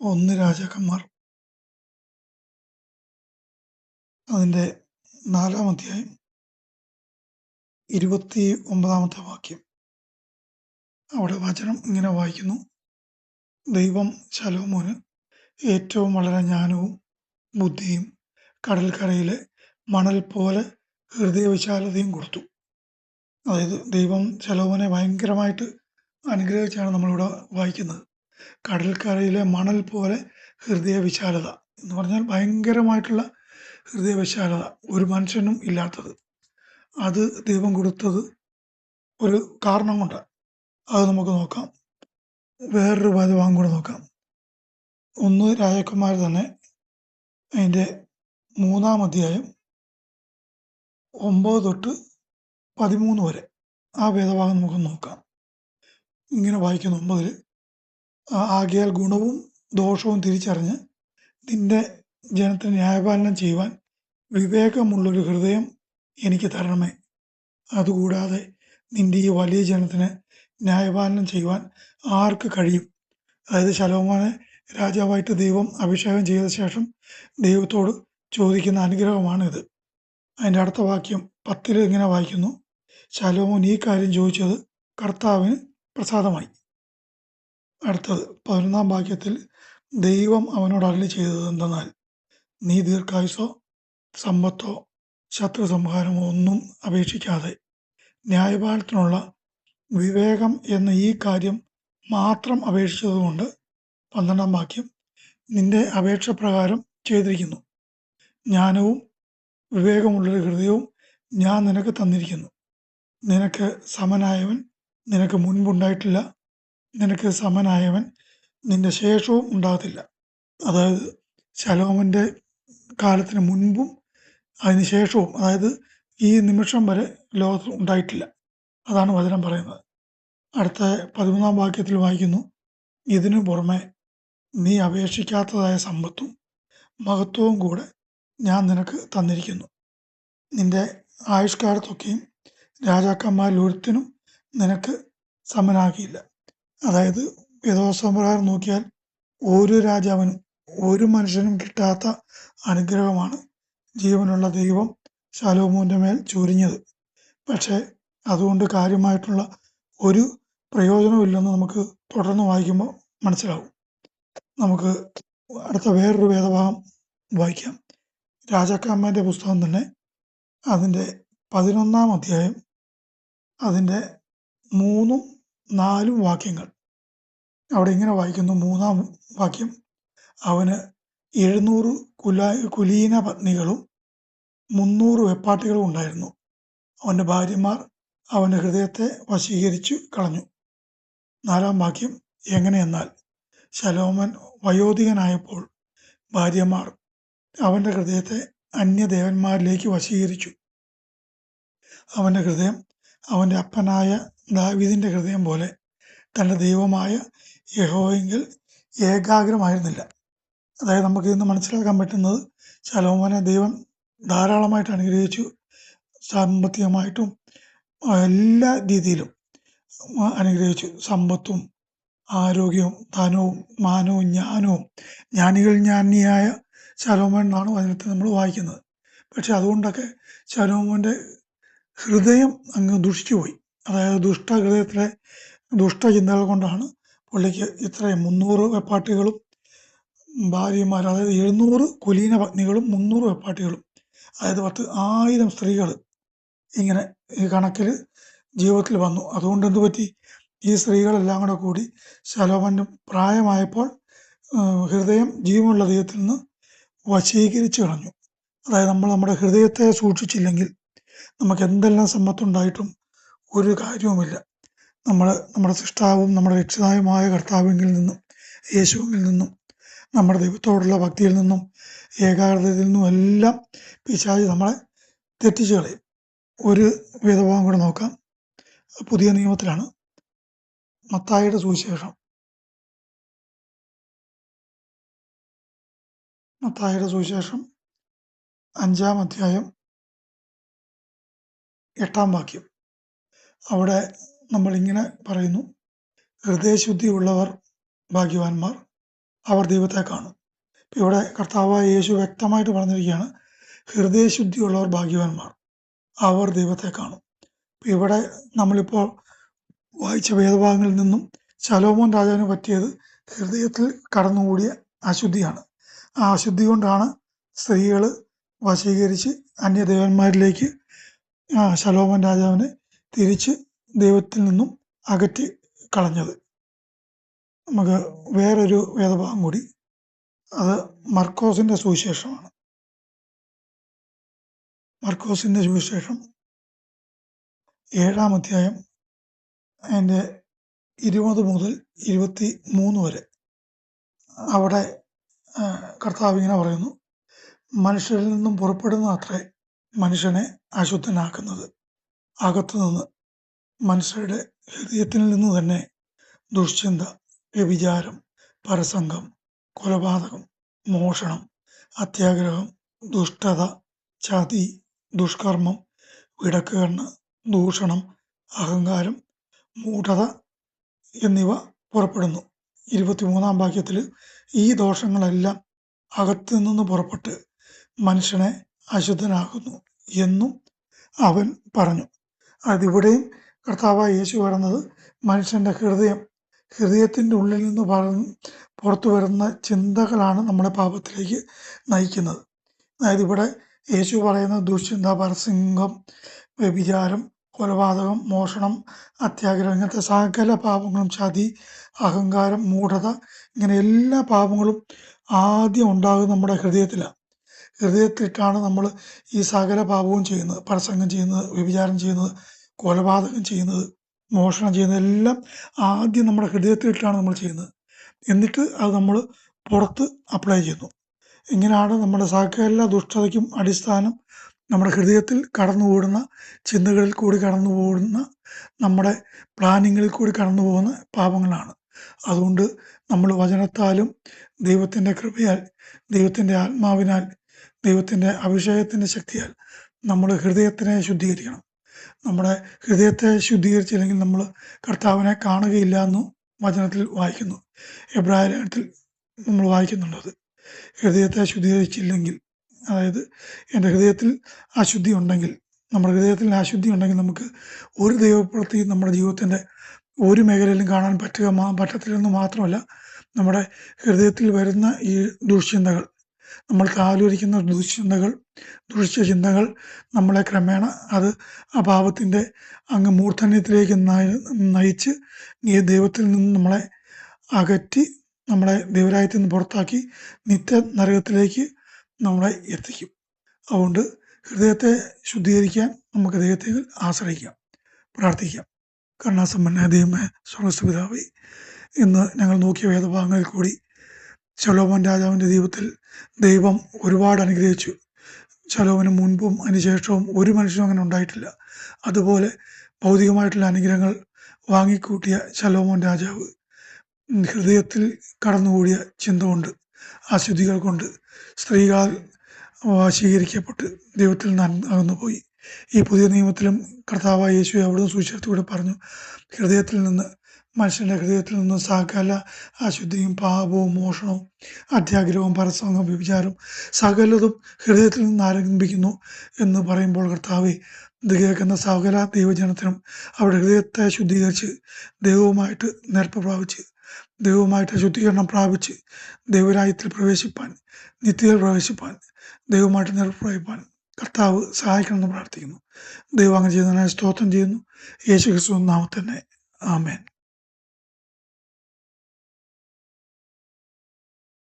ഒന്ന് രാജാക്കന്മാർ. അതിന്റെ നാലാം അധ്യായം ഇരുപത്തി ഒമ്പതാമത്തെ വാക്യം. അവിടെ വചനം ഇങ്ങനെ വായിക്കുന്നു. ദൈവം ശലോമോന് ഏറ്റവും വളരെ ജ്ഞാനവും ബുദ്ധിയും കടൽക്കരയിലെ മണൽ പോലെ ഹൃദയവിശാലതയും കൊടുത്തു. അതായത് ദൈവം ശലോമോനെ ഭയങ്കരമായിട്ട് അനുഗ്രഹിച്ചാണ് നമ്മളിവിടെ വായിക്കുന്നത്. കടൽക്കരയിലെ മണൽ പോലെ ഹൃദയവിശാലത എന്ന് പറഞ്ഞാൽ ഭയങ്കരമായിട്ടുള്ള ഹൃദയവിശാലത ഒരു മനുഷ്യനും ഇല്ലാത്തത്. അത് ദൈവം കൊടുത്തത് ഒരു കാരണം കൊണ്ട്. അത് നമുക്ക് നോക്കാം. വേറൊരു ഭാഗം കൂടെ നോക്കാം. ഒന്ന് രാജകുമാർ തന്നെ അതിന്റെ മൂന്നാം അധ്യായം ഒമ്പത് തൊട്ട് പതിമൂന്ന് വരെ ആ ഭേദഭാഗം നമുക്ക് നോക്കാം. ഇങ്ങനെ വായിക്കുന്ന ഒമ്പതിൽ ആകയാൽ ഗുണവും ദോഷവും തിരിച്ചറിഞ്ഞ് നിന്റെ ജനത്തിന് ന്യായപാലനം ചെയ്യുവാൻ വിവേകമുള്ളൊരു ഹൃദയം എനിക്ക് തരണമേ. അതുകൂടാതെ നിന്റെ ഈ വലിയ ജനത്തിന് ന്യായപാലനം ചെയ്യുവാൻ ആർക്ക് കഴിയും? അതായത് ശലോമോനെ രാജാവായിട്ട് ദൈവം അഭിഷേകം ചെയ്ത ശേഷം ദൈവത്തോട് ചോദിക്കുന്ന അനുഗ്രഹമാണ് ഇത് അതിന്റെ അടുത്ത വാക്യം പത്തിൽ ഇങ്ങനെ വായിക്കുന്നു. ശലോമോൻ ഈ കാര്യം ചോദിച്ചത് കർത്താവിന് പ്രസാദമായി. അടുത്തത്. പതിനൊന്നാം വാക്യത്തിൽ ദൈവം അവനോട് അരളി ചെയ്തത് എന്തെന്നാൽ നീ ദീർഘായുസോ സമ്പത്തോ ശത്രു സംഹാരമോ ഒന്നും അപേക്ഷിക്കാതെ ന്യായപാലത്തിനുള്ള വിവേകം എന്ന ഈ കാര്യം മാത്രം അപേക്ഷിച്ചതുകൊണ്ട് പന്ത്രണ്ടാം വാക്യം നിന്റെ അപേക്ഷ പ്രകാരം ചെയ്തിരിക്കുന്നു. ജ്ഞാനവും വിവേകമുള്ളൊരു ഹൃദയവും ഞാൻ നിനക്ക് തന്നിരിക്കുന്നു. നിനക്ക് സമനായവൻ നിനക്ക് മുൻപുണ്ടായിട്ടില്ല. നിനക്ക് സമനായവൻ നിന്റെ ശേഷവും ഉണ്ടാകത്തില്ല. അതായത് ശലോമന്റെ കാലത്തിന് മുൻപും അതിന് ശേഷവും അതായത് ഈ നിമിഷം വരെ ലോകത്ത് ഉണ്ടായിട്ടില്ല. അതാണ് വചനം പറയുന്നത്. അടുത്ത പതിമൂന്നാം വാക്യത്തിൽ വായിക്കുന്നു ഇതിനു പുറമെ നീ അപേക്ഷിക്കാത്തതായ സമ്പത്തും മഹത്വവും കൂടെ ഞാൻ നിനക്ക് തന്നിരിക്കുന്നു. നിന്റെ ആയുഷ്കാലത്തൊക്കെയും രാജാക്കന്മാരിൽ ഒരുത്തിനും നിനക്ക് സമനാക്കിയില്ല അതായത് വേദോസമ്പ്രകാരം നോക്കിയാൽ ഒരു രാജാവിനും ഒരു മനുഷ്യനും കിട്ടാത്ത അനുഗ്രഹമാണ് ജീവനുള്ള ദൈവം ശലോമോന്റെ മേൽ ചൊരിഞ്ഞത്. പക്ഷേ അതുകൊണ്ട് കാര്യമായിട്ടുള്ള ഒരു പ്രയോജനമില്ലെന്ന് നമുക്ക് തുടർന്ന് വായിക്കുമ്പോൾ മനസ്സിലാവും. നമുക്ക് അടുത്ത വേറൊരു വേദഭാഗം വായിക്കാം. രാജാക്കാമ്മേന്റെ പുസ്തകം തന്നെ അതിന്റെ പതിനൊന്നാം അധ്യായം അതിന്റെ മൂന്നും നാലും വാക്യങ്ങൾ. അവിടെ ഇങ്ങനെ വായിക്കുന്നു. മൂന്നാം വാക്യം. അവന് എഴുന്നൂറ് കുലാ കുലീന പത്നികളും മുന്നൂറ് വെപ്പാട്ടികളും ഉണ്ടായിരുന്നു. അവന്റെ ഭാര്യമാർ അവന്റെ ഹൃദയത്തെ വശീകരിച്ചു കളഞ്ഞു. നാലാം വാക്യം. എങ്ങനെയെന്നാൽ ശലോമൻ വയോധികനായപ്പോൾ ഭാര്യമാർ അവന്റെ ഹൃദയത്തെ അന്യദേവന്മാരിലേക്ക് വശീകരിച്ചു. അവന്റെ ഹൃദയം അവന്റെ അപ്പനായ ദാവീദിന്റെ ഹൃദയം പോലെ തന്റെ ദൈവമായ യഹോയെങ്കിൽ ഏകാഗ്രമായിരുന്നില്ല. അതായത് നമുക്ക് ഇന്ന് മനസ്സിലാക്കാൻ പറ്റുന്നത് ശലോമോനെ ദൈവം ധാരാളമായിട്ട് അനുഗ്രഹിച്ചു. സാമ്പത്തികമായിട്ടും എല്ലാ രീതിയിലും അനുഗ്രഹിച്ചു. സമ്പത്തും ആരോഗ്യവും ധനവും മാനവും ജ്ഞാനവും ജ്ഞാനികൾ ജ്ഞാനിയായ ശലോമോൻ എന്നാണ് വചനത്തിൽ നമ്മൾ വായിക്കുന്നത്. പക്ഷെ അതുകൊണ്ടൊക്കെ ശലോമോന്റെ ഹൃദയം അങ്ങ് ദുഷിച്ചുപോയി. അതായത് ദുഷ്ടഹൃദയത്തിലെ ദുഷ്ടചിന്തകൾ കൊണ്ടാണ് പുള്ളിക്ക് ഇത്രയും മുന്നൂറ് വെപ്പാട്ടികളും ഭാര്യമാർ അതായത് എഴുന്നൂറ് കുലീന പത്നികളും മുന്നൂറ് വെപ്പാട്ടികളും അതായത് പത്ത് ആയിരം സ്ത്രീകൾ ഇങ്ങനെ ഈ കണക്കിൽ ജീവിതത്തിൽ വന്നു. അതുകൊണ്ട് എന്ത് പറ്റി? ഈ സ്ത്രീകളെല്ലാം കൂടെ കൂടി ശലോമന് പ്രായമായപ്പോൾ ഹൃദയം ജീവനുള്ള ദൈവത്തിൽ നിന്ന് വശീകരിച്ചു കളഞ്ഞു. അതായത് നമ്മൾ നമ്മുടെ ഹൃദയത്തെ സൂക്ഷിച്ചില്ലെങ്കിൽ നമുക്ക് എന്തെല്ലാം സമ്പത്തുണ്ടായിട്ടും ഒരു കാര്യവുമില്ല. നമ്മൾ നമ്മുടെ സൃഷ്ടാവും നമ്മുടെ രക്ഷിതാവുമായ കർത്താവിങ്കിൽ നിന്നും യേശുവിൽ നിന്നും നമ്മുടെ ദൈവത്തോടുള്ള ഭക്തിയിൽ നിന്നും ഏകാഗ്രതയിൽ നിന്നും എല്ലാം പിശാചി നമ്മളെ തെറ്റിച്ചു കളയും. ഒരു വേദഭാഗം കൂടെ നോക്കാം. പുതിയ നിയമത്തിലാണ് മത്തായിയുടെ സുവിശേഷം. മത്തായിയുടെ സുവിശേഷം അഞ്ചാം അധ്യായം എട്ടാം വാക്യം. അവിടെ നമ്മളിങ്ങനെ പറയുന്നു ഹൃദയശുദ്ധി ഉള്ളവർ ഭാഗ്യവാന്മാർ അവർ ദൈവത്തെ കാണും. ഇപ്പം ഇവിടെ കർത്താവായ യേശു വ്യക്തമായിട്ട് പറഞ്ഞിരിക്കുകയാണ് ഹൃദയശുദ്ധി ഉള്ളവർ ഭാഗ്യവാന്മാർ അവർ ദൈവത്തെ കാണും. ഇപ്പം ഇവിടെ നമ്മളിപ്പോൾ വായിച്ച വേദഭാഗങ്ങളിൽ നിന്നും ശലോമോൻ രാജാവിന് പറ്റിയത് ഹൃദയത്തിൽ കടന്നുകൂടിയ അശുദ്ധിയാണ്. ആ അശുദ്ധി കൊണ്ടാണ് സ്ത്രീകൾ വശീകരിച്ച് അന്യദേവന്മാരിലേക്ക് ശലോമൻ രാജാവിനെ തിരിച്ച് ദൈവത്തിൽ നിന്നും അകറ്റി കളഞ്ഞത്. നമുക്ക് വേറൊരു വേദഭാഗം കൂടി. അത് മർക്കോസിന്റെ സുവിശേഷമാണ്. മർക്കോസിന്റെ സുവിശേഷം ഏഴാം അധ്യായം അതിന്റെ ഇരുപത് മുതൽ ഇരുപത്തി മൂന്ന് വരെ. അവിടെ കർത്താവ് ഇങ്ങനെ പറയുന്നു മനുഷ്യരിൽ നിന്നും പുറപ്പെടുന്ന അത്രേ മനുഷ്യനെ അശുദ്ധനാക്കുന്നത്. അകത്തുനിന്ന് മനുഷ്യരുടെ ഹൃദയത്തിൽ നിന്ന് തന്നെ ദുഷ്ചിന്ത വ്യഭിചാരം പരസംഗം കൊലപാതകം മോഷണം അത്യാഗ്രഹം ദുഷ്ടത ചതി ദുഷ്കർമ്മം വിടക്കുകണ്ണ് ദൂഷണം അഹങ്കാരം മൂഢത എന്നിവ പുറപ്പെടുന്നു. ഇരുപത്തിമൂന്നാം വാക്യത്തിൽ ഈ ദോഷങ്ങളെല്ലാം അകത്തു നിന്ന് പുറപ്പെട്ട് മനുഷ്യനെ അശുദ്ധനാകുന്നു എന്നും അവൻ പറഞ്ഞു. അതിവിടെയും കർത്താവായ യേശു വരുന്നത് മനുഷ്യന്റെ ഹൃദയം ഹൃദയത്തിന്റെ ഉള്ളിൽ നിന്ന് പുറത്തു വരുന്ന ചിന്തകളാണ് നമ്മുടെ പാപത്തിലേക്ക് നയിക്കുന്നത്. അതായത് ഇവിടെ യേശു പറയുന്ന ദുശ്ചിന്ത പരസിംഗം വ്യഭിചാരം കൊലപാതകം മോഷണം അത്യാഗ്രഹം ഇങ്ങനത്തെ സകല പാപങ്ങളും ചതി അഹങ്കാരം മൂഢത ഇങ്ങനെ എല്ലാ പാപങ്ങളും ആദ്യം ഉണ്ടാകുന്നത് നമ്മുടെ ഹൃദയത്തിലാണ്. ഹൃദയത്തിലിട്ടാണ് നമ്മൾ ഈ സകല പാപവും ചെയ്യുന്നത്. പരസംഗം ചെയ്യുന്നത് വ്യഭിചാരം ചെയ്യുന്നത് കൊലപാതകം ചെയ്യുന്നത് മോഷണം ചെയ്യുന്നത് എല്ലാം ആദ്യം നമ്മുടെ ഹൃദയത്തിലിട്ടാണ് നമ്മൾ ചെയ്യുന്നത്. എന്നിട്ട് അത് നമ്മൾ പുറത്ത് അപ്ലൈ ചെയ്യുന്നു. ഇങ്ങനെയാണ് നമ്മുടെ സകല ദുഷ്ടതയ്ക്കും അടിസ്ഥാനം നമ്മുടെ ഹൃദയത്തിൽ കടന്നുകൂടുന്ന ചിന്തകളിൽ കൂടി കടന്നു പോകുന്ന നമ്മുടെ പ്ലാനിങ്ങിൽ കൂടി കടന്നു പോകുന്ന പാപങ്ങളാണ്. അതുകൊണ്ട് നമ്മൾ വചനത്താലും ദൈവത്തിന്റെ കൃപയാൽ ദൈവത്തിന്റെ ആത്മാവിനാൽ ദൈവത്തിന്റെ അഭിഷേകത്തിന്റെ ശക്തിയാൽ നമ്മൾ ഹൃദയത്തിനെ ശുദ്ധീകരിക്കണം. നമ്മുടെ ഹൃദയത്തെ ശുദ്ധീകരിച്ചില്ലെങ്കിൽ നമ്മൾ കർത്താവിനെ കാണുകയില്ല എന്ന് വചനത്തിൽ വായിക്കുന്നു. എബ്രായ ലേഖനത്തിൽ നമ്മൾ വായിക്കുന്നുണ്ടത് ഹൃദയത്തെ ശുദ്ധീകരിച്ചില്ലെങ്കിൽ അതായത് എന്റെ ഹൃദയത്തിൽ അശുദ്ധി ഉണ്ടെങ്കിൽ നമ്മുടെ ഹൃദയത്തിൽ അശുദ്ധി ഉണ്ടെങ്കിൽ നമുക്ക് ഒരു ദൈവപ്രവൃത്തി നമ്മുടെ ജീവിതത്തിന്റെ ഒരു മേഖലയിലും കാണാൻ പറ്റുക പറ്റത്തില്ലെന്ന് മാത്രമല്ല നമ്മുടെ ഹൃദയത്തിൽ വരുന്ന ഈ ദുഷ്ചിന്തകൾ നമ്മൾ ആലോചിക്കുന്ന ദുശ്ചിന്തകൾ ദുഷിച്ച നമ്മളെ ക്രമേണ അത് അഭാവത്തിന്റെ അങ്ങ് മൂർധന്യത്തിലേക്ക് നയിച്ച് ഈ ദൈവത്തിൽ നിന്ന് നമ്മളെ അകറ്റി നമ്മളെ ദൈവരായത്തിൽ നിന്ന് പുറത്താക്കി നിത്യ നരകത്തിലേക്ക് നമ്മളെ എത്തിക്കും. അതുകൊണ്ട് ഹൃദയത്തെ ശുദ്ധീകരിക്കാൻ നമുക്ക് ദൈവത്തെ ആശ്രയിക്കാം പ്രാർത്ഥിക്കാം. കരുണാസമ്പന്ന ദൈവമേ സ്വർഗസ്പിതാവേ ഇന്ന് ഞങ്ങൾ നോക്കിയ വേദഭാഗങ്ങളിൽ കൂടി ശലോമൻ രാജാവിന്റെ ദൈവത്തിൽ ദൈവം ഒരുപാട് അനുഗ്രഹിച്ചു. ശലോമന് മുൻപും അതിനുശേഷവും ഒരു മനുഷ്യനും അങ്ങനെ ഉണ്ടായിട്ടില്ല. അതുപോലെ ഭൗതികമായിട്ടുള്ള അനുഗ്രഹങ്ങൾ വാങ്ങിക്കൂട്ടിയ ശലോമോൻ രാജാവ് ഹൃദയത്തിൽ കടന്നുകൂടിയ ചിന്ത കൊണ്ട് അശുദ്ധികൾ കൊണ്ട് സ്ത്രീകൾ വശീകരിക്കപ്പെട്ട് ദൈവത്തിൽ നിന്ന് അകന്നുപോയി. ഈ പുതിയ നിയമത്തിലും കർത്താവായ യേശു അവിടുന്ന് സൂചിച്ചത്തിലൂടെ പറഞ്ഞു ഹൃദയത്തിൽ നിന്ന് മനുഷ്യന്റെ ഹൃദയത്തിൽ നിന്ന് സകല അശുദ്ധിയും പാപവും മോഷണവും അത്യാഗ്രഹവും പരസംഗം വ്യഭിചാരവും സകലതും ഹൃദയത്തിൽ നിന്ന് ആരംഭിക്കുന്നു എന്ന് പറയുമ്പോൾ കർത്താവെ ഇത് കേൾക്കുന്ന സകല ദൈവജനത്തിനും അവരുടെ ഹൃദയത്തെ ശുദ്ധീകരിച്ച് ദൈവവുമായിട്ട് നേർപ്പ് പ്രാപിച്ച് ദൈവവുമായിട്ട് ശുദ്ധീകരണം പ്രാപിച്ച് ദൈവരായത്തിൽ പ്രവേശിപ്പാൻ നിത്യയിൽ പ്രവേശിപ്പാൻ ദൈവമായിട്ട് നേർപ്പ് പ്രാപിപ്പാൻ കർത്താവ് സഹായിക്കണമെന്ന് പ്രാർത്ഥിക്കുന്നു. ദൈവം അങ്ങനെ ചെയ്യുന്നതിനായി സ്തോത്രം ചെയ്യുന്നു. യേശു ക്രിസ്തു നാമത്തന്നെ ആമേൻ.